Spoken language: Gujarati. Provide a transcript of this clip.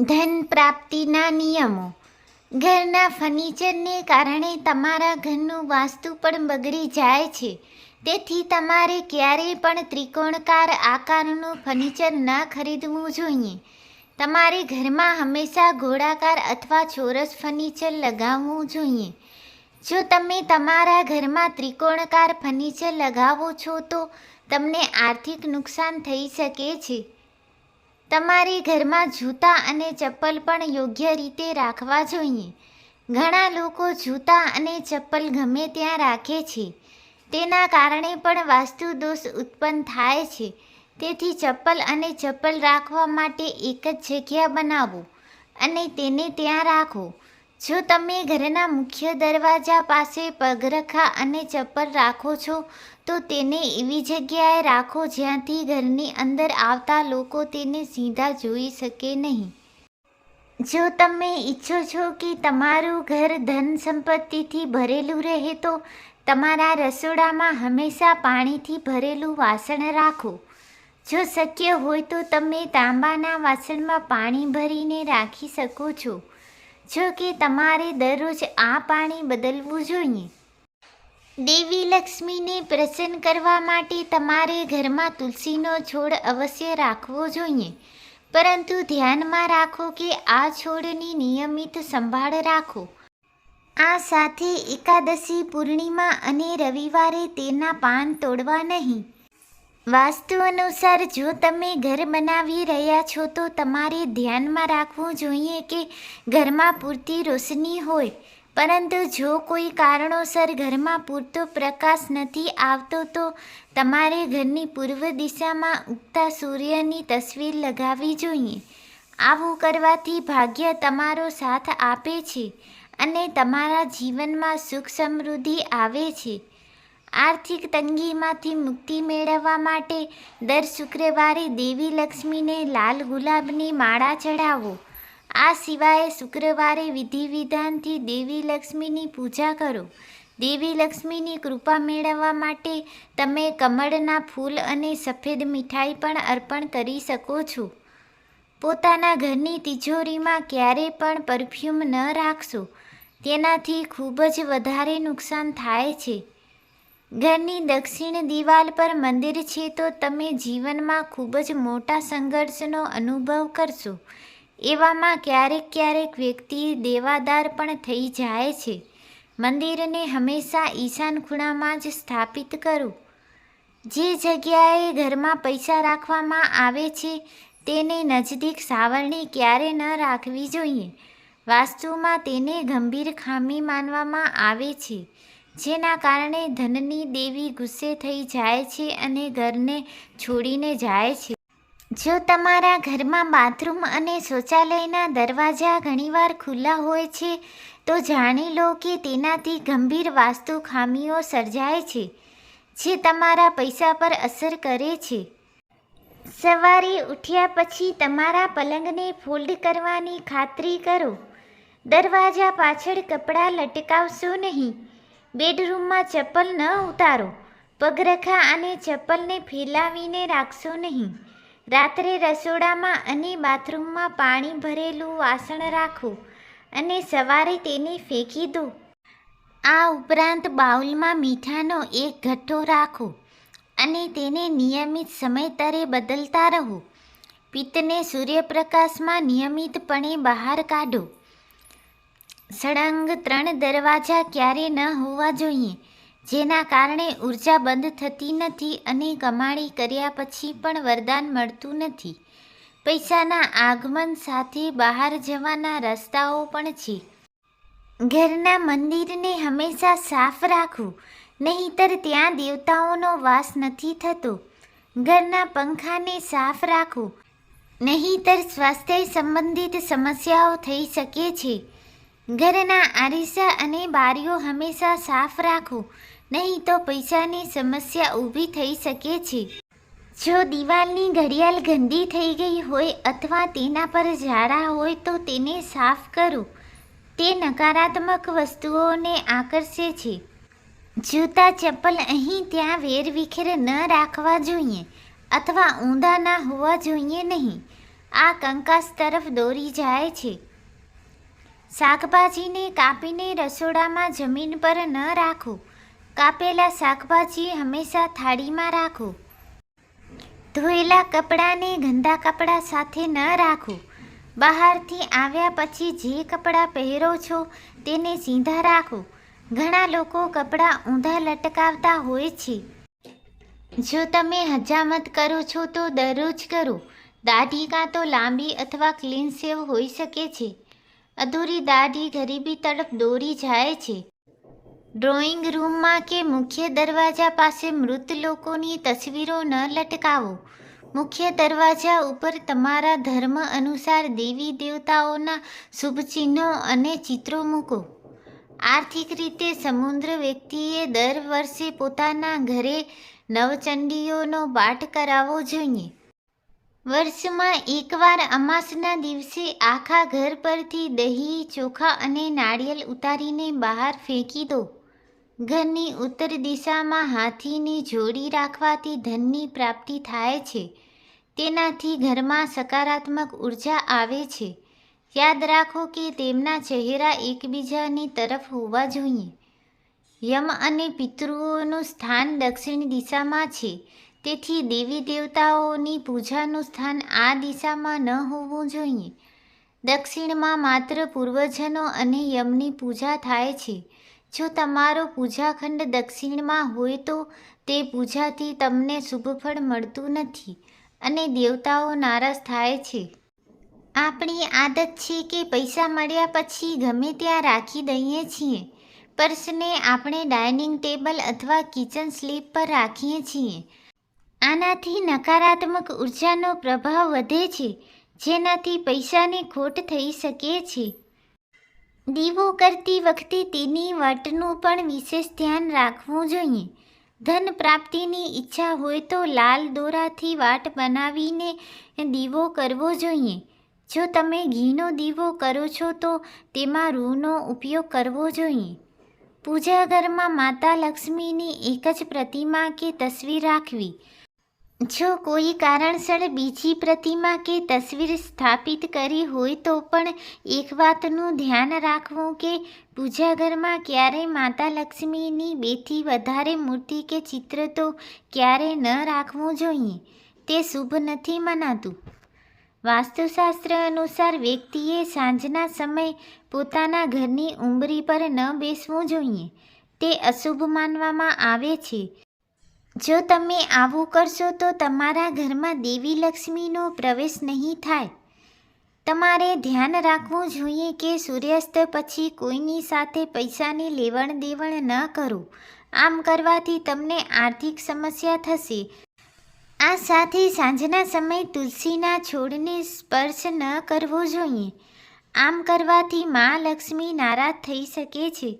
ધન પ્રાપ્તિના નિયમો. ઘરના ફર્નિચરને કારણે તમારા ઘરનું વાસ્તુ પણ બગડી જાય છે. તેથી તમારે ક્યારેય પણ ત્રિકોણકાર આકારનું ફર્નિચર ન ખરીદવું જોઈએ. તમારે ઘરમાં હંમેશા ગોળાકાર અથવા ચોરસ ફર્નિચર લગાવવું જોઈએ. જો તમે તમારા ઘરમાં ત્રિકોણકાર ફર્નિચર લગાવો છો તો તમને આર્થિક નુકસાન થઈ શકે છે. તમારે ઘરમાં જૂતા અને ચપ્પલ પણ યોગ્ય રીતે રાખવા જોઈએ. ઘણા લોકો જૂતા અને ચપ્પલ ગમે ત્યાં રાખે છે. તેના કારણે પણ વાસ્તુ દોષ ઉત્પન્ન થાય છે. તેથી ચપ્પલ અને ચપ્પલ રાખવા માટે એક જ જગ્યા બનાવો અને તેને ત્યાં રાખો. જો તમે ઘરના મુખ્ય દરવાજા પાસે પગરખા અને ચપ્પલ રાખો છો તો તેને એવી જગ્યાએ રાખો જ્યાંથી ઘરની અંદર આવતા લોકો તેને સીધા જોઈ શકે નહીં. જો તમે ઈચ્છો છો કે તમારું ઘર ધન સંપત્તિથી ભરેલું રહે તો તમારા રસોડામાં હંમેશા પાણીથી ભરેલું વાસણ રાખો. જો શક્ય હોય તો તમે તાંબાના વાસણમાં પાણી ભરીને રાખી શકો છો. જો કે તમારે દરરોજ આ પાણી બદલવું જોઈએ. દેવી લક્ષ્મીને પ્રસન્ન કરવા માટે તમારે ઘરમાં તુલસીનો છોડ અવશ્ય રાખવો જોઈએ. પરંતુ ધ્યાનમાં રાખો કે આ છોડની નિયમિત સંભાળ રાખો. આ સાથે એકાદશી પૂર્ણિમા અને રવિવારે તેના પાન તોડવા નહીં. વાસ્તુ અનુસાર જો તમે ઘર બનાવી રહ્યા છો તો તમારે ધ્યાનમાં રાખવું જોઈએ કે ઘરમાં પૂરતી રોશની હોય. પરંતુ જો કોઈ કારણોસર ઘરમાં પૂરતો પ્રકાશ નથી આવતો, તો તમારે ઘરની પૂર્વ દિશામાં ઉગતા સૂર્યની તસવીર લગાવવી જોઈએ. આવું કરવાથી ભાગ્ય તમારો સાથ આપે છે અને તમારા જીવનમાં સુખ સમૃદ્ધિ આવે છે. આર્થિક તંગીમાંથી મુક્તિ મેળવવા માટે દર શુક્રવારે દેવી લક્ષ્મીને લાલ ગુલાબની માળા ચડાવો આ સિવાય શુક્રવારે વિધિ વિધાનથી દેવી લક્ષ્મીની પૂજા કરો. દેવી લક્ષ્મીની કૃપા મેળવવા માટે તમે કમળના ફૂલ અને સફેદ મીઠાઈ પણ અર્પણ કરી શકો છો. પોતાના ઘરની તિજોરીમાં ક્યારે પણ પરફ્યુમ ન રાખશો. તેનાથી ખૂબ જ વધારે નુકસાન થાય છે. ઘરની દક્ષિણ દિવાલ પર મંદિર છે તો તમે જીવનમાં ખૂબ જ મોટા સંઘર્ષનો અનુભવ કરશો. એવામાં ક્યારેક ક્યારેક વ્યક્તિ દેવાદાર પણ થઈ જાય છે. મંદિરને હંમેશા ઈશાન ખૂણામાં જ સ્થાપિત કરો. જે જગ્યાએ ઘરમાં પૈસા રાખવામાં આવે છે, તેને નજદીક સાવરણી ક્યારે ન રાખવી જોઈએ. વાસ્તુમાં તેને ગંભીર ખામી માનવામાં આવે છે, જેના કારણે ધનની દેવી ગુસ્સે થઈ જાય છે અને ઘરને છોડીને જાય છે. જો તમારા ઘરમાં બાથરૂમ અને શૌચાલયના દરવાજા ઘણીવાર ખુલ્લા હોય છે, તો જાણી લો કે તેનાથી ગંભીર વાસ્તુ ખામીઓ સર્જાય છે, જે તમારા પૈસા પર અસર કરે છે. સવારે ઉઠ્યા પછી તમારા પલંગને ફોલ્ડ કરવાની ખાતરી કરો. દરવાજા પાછળ કપડાં લટકાવશો નહીં. બેડરૂમમાં ચપ્પલ ન ઉતારો. પગરખા અને ચપ્પલને ફેલાવીને રાખશો નહીં. રાત્રે રસોડામાં અને બાથરૂમમાં પાણી ભરેલું વાસણ રાખો અને સવારે તેને ફેંકી દો આ ઉપરાંત બાઉલમાં મીઠાનો એક ગઠ્ઠો રાખો અને તેને નિયમિત સમયતરે બદલતા રહો. પિત્તને સૂર્યપ્રકાશમાં નિયમિતપણે બહાર કાઢો. સળંગ ત્રણ દરવાજા ક્યારે ન હોવા જોઈએ. જેના કારણે ઊર્જા બંધ થતી નથી અને કમાણી કર્યા પછી પણ વરદાન મળતું નથી. પૈસાના આગમન સાથે બહાર જવાના રસ્તાઓ પણ છે. ઘરના મંદિરને હંમેશા સાફ રાખવું, નહીંતર ત્યાં દેવતાઓનો વાસ નથી થતો. ઘરના પંખાને સાફ રાખો નહીંતર સ્વાસ્થ્ય સંબંધિત સમસ્યાઓ થઈ શકે છે. ઘરના આરીસા અને બારીઓ હંમેશા સાફ રાખો નહીં તો પૈસાની સમસ્યા ઊભી થઈ શકે છે. જો દિવાલની ઘડિયાળ ગંદી થઈ ગઈ હોય અથવા તેના પર ઝાડા હોય તો તેને સાફ કરો. તે નકારાત્મક વસ્તુઓને આકર્ષે છે. જૂતા ચપ્પલ અહીં ત્યાં વેરવિખેર ન રાખવા જોઈએ અથવા ઊંધા ના હોવા જોઈએ નહીં. આ કંકાસ તરફ દોરી જાય છે. શાકભાજીને કાપીને રસોડામાં જમીન પર ન રાખો. કાપેલા શાકભાજી હંમેશા થાળીમાં રાખો. ધોયેલા કપડાને ગંદા કપડાં સાથે ન રાખો. બહારથી આવ્યા પછી જે કપડાં પહેરો છો તેને સીધા રાખો. ઘણા લોકો કપડાં ઊંધા લટકાવતા હોય છે. જો તમે હજામત કરો છો તો દરરોજ કરો. દાઢી કાં તો લાંબી અથવા ક્લીન સેવ હોઈ શકે છે. અધૂરી દાઢી ગરીબી તરફ દોરી જાય છે. ડ્રોઈંગ રૂમમાં કે મુખ્ય દરવાજા પાસે મૃત લોકોની તસવીરો ન લટકાવો. મુખ્ય દરવાજા ઉપર તમારા ધર્મ અનુસાર દેવી દેવતાઓના શુભચિહ્નો અને ચિત્રો મૂકો. આર્થિક રીતે સમુદ્ર વ્યક્તિએ દર વર્ષે પોતાના ઘરે નવચંડીઓનો પાઠ કરાવવો જોઈએ. વર્ષમાં એકવાર અમાસના દિવસે આખા ઘર પરથી દહીં, ચોખા અને નાળિયેર ઉતારીને બહાર ફેંકી દો. ઘરની ઉત્તર દિશામાં હાથીની જોડી રાખવાથી ધનની પ્રાપ્તિ થાય છે. તેનાથી ઘરમાં સકારાત્મક ઊર્જા આવે છે. યાદ રાખો કે તેમના ચહેરા એકબીજાની તરફ હોવા જોઈએ. યમ અને પિતૃઓનું સ્થાન દક્ષિણ દિશામાં છે. તેથી દેવી દેવતાઓની પૂજાનું સ્થાન આ દિશામાં ન હોવું જોઈએ. દક્ષિણમાં માત્ર પૂર્વજનો અને યમની પૂજા થાય છે. જો તમારો પૂજાખંડ દક્ષિણમાં હોય તો તે પૂજાથી તમને શુભફળ મળતું નથી અને દેવતાઓ નારાજ થાય છે. આપણી આદત છે કે પૈસા મળ્યા પછી ગમે ત્યાં રાખી દઈએ છીએ. પર્સને આપણે ડાઇનિંગ ટેબલ અથવા કિચન સ્લીપ પર રાખીએ છીએ. આનાથી નકારાત્મક ઉર્જાનો પ્રભાવ વધે છે, જેનાથી પૈસાની ખોટ થઈ શકે છે. દીવો કરતી વખતે તેની વટનું પણ વિશેષ ધ્યાન રાખવું જોઈએ. ધન પ્રાપ્તિની ઈચ્છા હોય તો લાલ દોરાથી વાટ બનાવીને દીવો કરવો જોઈએ. જો તમે ઘીનો દીવો કરો છો તો તેમાં રૂનો ઉપયોગ કરવો જોઈએ. પૂજા ઘરમાં માતા લક્ષ્મીની એક જ પ્રતિમા કે તસવીર રાખવી. જો કોઈ કારણસર બીજી પ્રતિમા કે તસવીર સ્થાપિત કરી હોય તો પણ એક વાતનું ધ્યાન રાખવું કે પૂજા ઘરમાં ક્યારેય માતા લક્ષ્મીની બેથી વધારે મૂર્તિ કે ચિત્ર તો ક્યારેય ન રાખવું જોઈએ, તે શુભ નથી મનાતું. વાસ્તુશાસ્ત્ર અનુસાર વ્યક્તિએ સાંજના સમયે પોતાના ઘરની ઉંબરી પર ન બેસવું જોઈએ, તે અશુભ માનવામાં આવે છે. જો તમે આવું કરશો તો તમારા ઘરમાં દેવી લક્ષ્મીનો પ્રવેશ નહીં થાય. તમારે ધ્યાન રાખવું જોઈએ કે સૂર્યાસ્ત પછી કોઈની સાથે પૈસાની લેવણ દેવણ ન કરો. આમ કરવાથી તમને આર્થિક સમસ્યા થશે. આ સાથે સાંજના સમયે તુલસીના છોડને સ્પર્શ ન કરવો જોઈએ. આમ કરવાથી મા લક્ષ્મી નારાજ થઈ શકે છે.